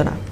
না